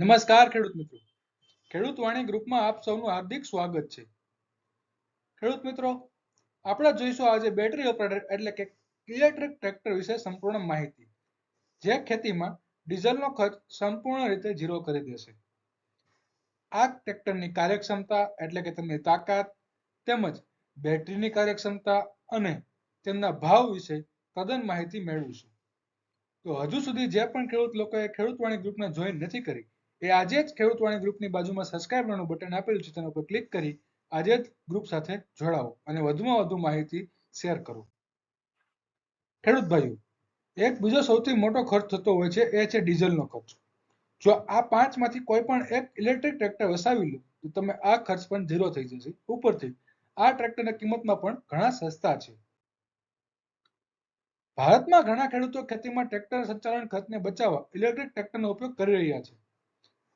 નમસ્કાર, ખેડૂત મિત્રો. ખેડૂત વાણી ગ્રુપમાં આપ સૌનું હાર્દિક સ્વાગત છે. ખેડૂત મિત્રો, આપણે જોઈશું આજે બેટરી ઓપરેટર એટલે કે ઇલેક્ટ્રિક ટ્રેક્ટર વિશે સંપૂર્ણ માહિતી. જે ખેતીમાં ડીઝલનો ખર્ચ સંપૂર્ણ રીતે ઝીરો કરી દેશે. આ ટ્રેક્ટરની કાર્યક્ષમતા એટલે કે તેમની તાકાત તેમજ બેટરીની કાર્યક્ષમતા અને તેમના ભાવ વિશે તદ્દન માહિતી મેળવીશું. તો હજુ સુધી જે પણ ખેડૂત લોકોએ ખેડૂતવાણી ગ્રુપને જોઈન નથી કરી એ આજે જ ખેડૂતવાણી ગ્રુપની બાજુમાં સબસ્ક્રાઇબનું બટન આપેલું છે તેના પર ક્લિક કરી આજે જ ગ્રુપ સાથે જોડાઓ અને વધુમાં વધુ માહિતી શેર કરો. ખેડૂત ભાઈઓ, એક બીજો સૌથી મોટો ખર્ચ થતો હોય છે એ છે ડીઝલનો ખર્ચ. જો આ પાંચમાંથી કોઈ પણ એક ઇલેક્ટ્રિક ટ્રેક્ટર વસાવી લો, તો તમે આ ખર્ચ પણ ઝીરો થઈ જશે. ઉપરથી આ ટ્રેક્ટરની કિંમતમાં પણ ઘણા સસ્તા છે. ભારતમાં ઘણા ખેડૂતો ખેતીમાં ટ્રેક્ટર સંચાલન ખર્ચને બચાવવા ઇલેક્ટ્રિક ટ્રેક્ટરનો ઉપયોગ કરી રહ્યા છે.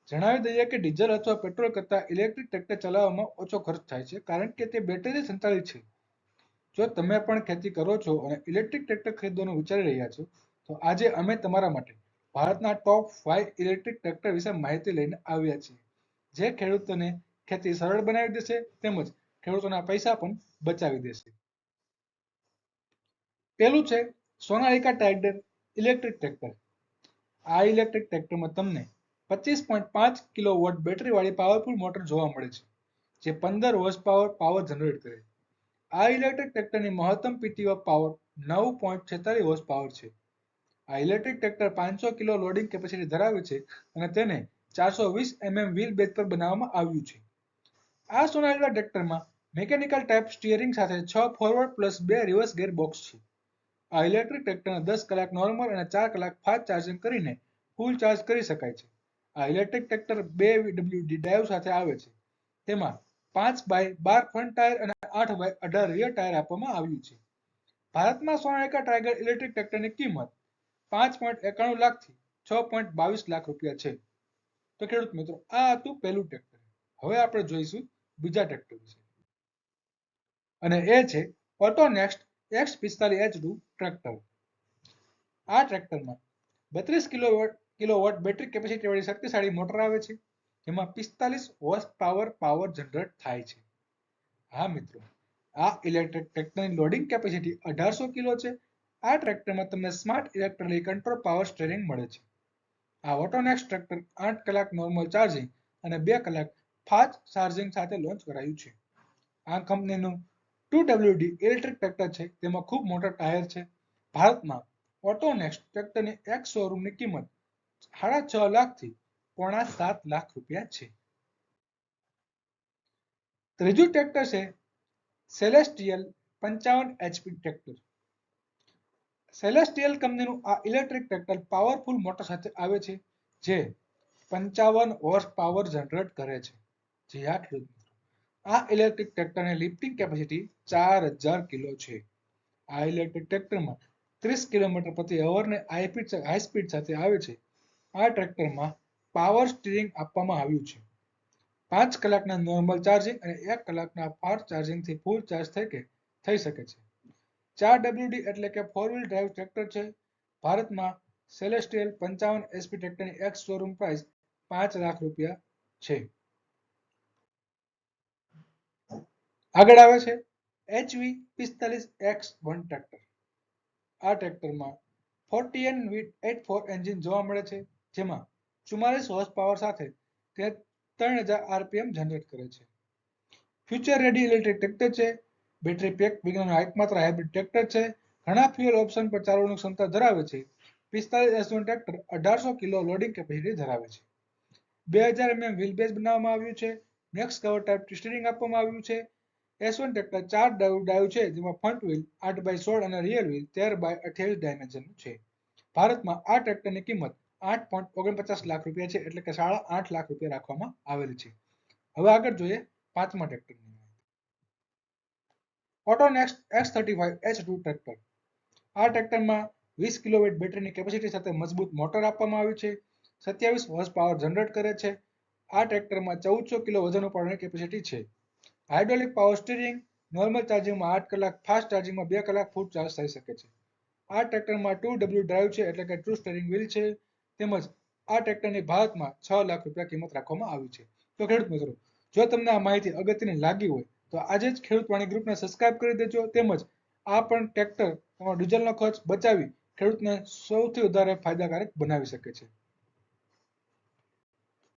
જણાવી દઈએ કે ડીઝલ અથવા પેટ્રોલ કરતા ઇલેક્ટ્રિક ટ્રેક્ટર ચલાવવામાં ઓછો ખર્ચ થાય છે, કારણ કે તે બેટરી સંચાલિત છે. જો તમે પણ ખેતી કરો છો અને ઇલેક્ટ્રિક ટ્રેક્ટર ખરીદવાનું વિચારી રહ્યા છો, તો આજે અમે તમારા માટે ભારતના ટોપ ફાઇવ ઇલેક્ટ્રિક ટ્રેક્ટર વિશે માહિતી લઈને આવ્યા છીએ. જે ખેડૂતોને ખેતી સરળ બનાવી દેશે તેમજ ખેડૂતોના પૈસા પણ બચાવી દેશે. પેલું છે સોનાલિકા ટાઇગર ઇલેક્ટ્રિક ટ્રેક્ટર. આ ઇલેક્ટ્રિક ટ્રેક્ટરમાં તમને પચીસ પોઈન્ટ પાંચ કિલો વોટ બેટરીવાળી પાવરફુલ મોટર જોવા મળે છે, જે પંદર હોર્સ પાવર પાવર જનરેટ કરે આ ઇલેક્ટ્રિક ટ્રેક્ટરની મહત્તમ પીટી ઓફ પાવર નવ પોઈન્ટ છેતાલીસ હોર્સ પાવર છે. આ ઇલેક્ટ્રિક ટ્રેક્ટર પાંચસો કિલો લોડિંગ કેપેસિટી ધરાવે છે અને તેને ચારસો વીસ એમએમ વ્હીલ બેઝ પર બનાવવામાં આવ્યું છે. આ સોનાલિકા ટ્રેક્ટરમાં મિકેનિકલ ટાઈપ સ્ટીયરિંગ સાથે છ ફોરવર્ડ પ્લસ બે રિવર્સ ગેર બોક્સ છે. આ ઇલેક્ટ્રિક ટ્રેક્ટરને દસ કલાક નોર્મલ અને ચાર કલાક ફાસ્ટ ચાર્જિંગ કરીને ફૂલ ચાર્જ કરી શકાય છે. આ ઇલેક્ટ્રિક ટ્રેક્ટર બે ડબલ્યુડી ડાયો સાથે આવે છે. તેમાં પાંચ બાય બાર ફ્રન્ટ ટાયર અને આઠ બાય અઢાર રિયર ટાયર આપવામાં આવ્યું છે. ભારતમાં સોનાલિકા ટાઈગર ઇલેક્ટ્રિક ટ્રેક્ટરની કિંમત પાંચ પોઈન્ટ એકાણું લાખથી છ પોઈન્ટ બાવીસ લાખ રૂપિયા છે. તો ખેડૂત મિત્રો, આ હતું પહેલું ટ્રેક્ટર હવે આપણે જોઈશું બીજા ટ્રેક્ટર વિશે. અને એ છે ઓટોનેક્સ્ટ એક્સ પિસ્તાલીસ એચ ટુ ટ્રેક્ટર આ ટ્રેક્ટરમાં બત્રીસ કિલોવોટ કિલોવોટ બેટરી કેપેસિટી વાળી શક્તિશાળી મોટર આવે છે, જેમાં પિસ્તાલીસ હોર્સ પાવર પાવર જનરેટ થાય છે. હા મિત્રો, આ ઇલેક્ટ્રિક ટ્રેક્ટરની લોડિંગ કેપેસિટી અઢારસો કિલો છે. આ ટ્રેક્ટરમાં તમને smart electronic control power steering મળે છે. આ ઓટોનેક્સ ટ્રેક્ટર આઠ કલાક નોર્મલ ચાર્જિંગ અને બે કલાક ફાસ્ટ ચાર્જિંગ સાથે લોન્ચ કરાયું છે. આ કંપનીનું ટુ ડબલ્યુડી ઇલેક્ટ્રિક ટ્રેક્ટર છે. તેમાં ખૂબ મોટા ટાયર છે. ભારતમાં ઓટોનેક્સ ટ્રેક્ટરની એક શોરૂમની કિંમત સાડા છ લાખથી પોણા સાત લાખ રૂપિયા છે. ત્રીજું ટ્રેક્ટર છે સેલેસ્ટિયલ પંચાવન એચપી ટ્રેક્ટર સેલેસ્ટિયલ કંપનીનું આ ઇલેક્ટ્રિક ટ્રેક્ટર પાવરફુલ મોટર સાથે આવે છે, જે પંચાવન હોર્સ પાવર જનરેટ કરે છે. જે આ આ ઇલેક્ટ્રિક ટ્રેક્ટરની લિફ્ટિંગ કેપેસિટી ચાર હજાર કિલો છે. આ ઇલેક્ટ્રિક ટ્રેક્ટરમાં ત્રીસ કિલોમીટર પ્રતિ અવરને હાઈ સ્પીડ સાથે આવે છે. આ ટ્રેક્ટરમાં પાવર સ્ટીરિંગ આપવામાં આવ્યું છે. પાંચ કલાકના નોર્મલ ચાર્જિંગ અને એક કલાકના ફાસ્ટ ચાર્જિંગથી ફૂલ ચાર્જ થઈ થઈ શકે છે. ચાર ડબલ્યુડી એટલે કે ફોર વ્હીલ ડ્રાઈવ ટ્રેક્ટર છે. ભારતમાં સેલેસ્ટિયલ પંચાવન એસપી ટ્રેક્ટરની એક્સ શોરૂમ પ્રાઇસ પાંચ લાખ રૂપિયા છે. આગળ આવે છે એચવી પિસ્તાલીસ એક્સ વન ટ્રેક્ટર આ ટ્રેક્ટરમાં ફોર્ટી એન વીટ એટ ફોર એન્જિન જોવા મળે છે. જેમાં ચુમ્માલીસ હોર્સ પાવર સાથે તે ત્રણ હજાર આરપીએમ જનરેટ કરે છે. ફ્યુચર રેડી ઇલેક્ટ્રિક ટ્રેક્ટર છે. બેટરી પેક વિજ્ઞાનનો એકમાત્ર હાઇબ્રિડ ટ્રેક્ટર છે. ઘણા ફ્યુઅલ ઓપ્શન પર ચાલવાની ક્ષમતા ધરાવે છે. પિસ્તાલીસ એસ વન ટ્રેક્ટર અઢારસો કિલો લોડિંગ કેપેસિટી ધરાવે છે. બે હજાર એમએમ વ્હીલ બેઝ બનાવવામાં આવ્યું છે. નેક્સ્ટ કવર ટાઈપ સ્ટીરિંગ આપવામાં આવ્યું છે. એસ વન ટ્રેક્ટર ચાર ડાયુ ડાયુ છે, જેમાં ફ્રન્ટ વ્હીલ આઠ બાય સોળ અને રિયર વ્હીલ તેર બાય અઠ્યાવીસ ડાયમેન્શનનું છે. ભારતમાં આ ટ્રેક્ટરની કિંમત આઠ પોઈન્ટ ઓગણપચાસ લાખ રૂપિયા છે, એટલે કે સાડા આઠ લાખ રૂપિયા રાખવામાં આવેલ છે. હવે આગળ જોઈએ પાંચમા ટ્રેક્ટરની AutoNxt X thirty five H two tractor. આ ટ્રેક્ટરમાં વીસ કિલોવેટ બેટરીની કેપેસિટી સાથે મજબૂત મોટર આપવામાં આવી છે. સત્યાવીસ હોર્સ પાવર જનરેટ કરે છે. આ ટ્રેક્ટરમાં ચૌદસો કિલો વજન ઉપાડવાની કેપેસિટી છે. હાઇડ્રોલિક પાવર સ્ટીરિંગ નોર્મલ ચાર્જિંગમાં આઠ કલાક ફાસ્ટ ચાર્જિંગમાં બે કલાક ફૂટ ચાર્જ થઈ શકે છે. આ ટ્રેક્ટરમાં ટુ ડબલ્યુ ડ્રાઈવ છે, એટલે કે ટ્રુ સ્ટેરિંગ વ્હીલ છે. તેમજ આ ટ્રેક્ટરની ભારતમાં છ લાખ રૂપિયા કિંમત રાખવામાં આવી છે. તો ખેડૂત મિત્રો, જો તમને આ માહિતી અગત્યની લાગી હોય, તો આજે જ ખેડૂત વાણી ગ્રુપને સબસ્ક્રાઇબ કરી દેજો. તેમજ આ પણ ટ્રેક્ટર તમારો ડીઝલનો ખર્ચ બચાવી ખેડૂતને સૌથી વધારે ફાયદાકારક બનાવી શકે છે.